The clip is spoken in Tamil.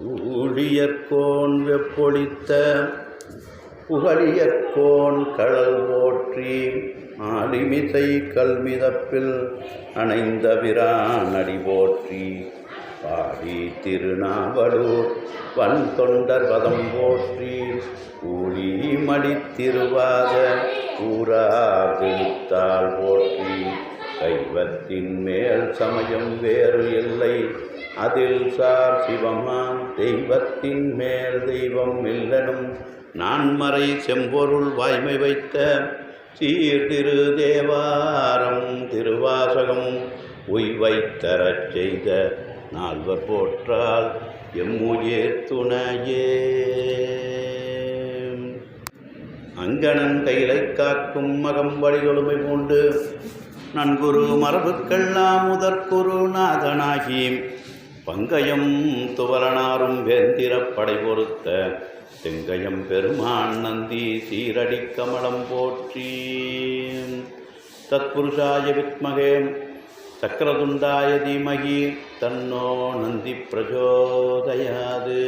ஊழியற்கோன் வெப்பொழித்த புகழியற்கோன் கடல் போற்றி ஆலிமிசை கல்மிதப்பில் அணைந்த பிரானடி போற்றி. பாடி திருநாவலூர் வன் தொண்டர் பதம் போற்றி ஊழி மடித்திருவாத ஊராதிருத்தாள் போற்றி. சைவத்தின் மேல் சமயம் வேறு இல்லை. அதில் சார் சிவமான் தெய்வத்தின் மேல் தெய்வம் இல்லனும். நான்மறை செம்பொருள் வாய்மை வைத்த சீர்திரு தேவாரம் திருவாசகம் உய்வைத்தரச் செய்த நால்வர் போற்றால் எம்முயிர் துணையே. அங்கணன் கைலை காக்கும் மகம் வழிகொழுமை பூண்டு நன்குரு மரபுக்கெல்லாம் முதற்குரு நாதனாகி பங்கயம் துவலனாரும் வேந்திரப்படை பொறுத்த செங்கயம் பெருமான் நந்தி சீரடி கமலம் போற்றி. தத்புருஷாய வித்மகே சக்கரதுண்டாய தீமகி தன்னோ நந்தி பிரஜோதயாது.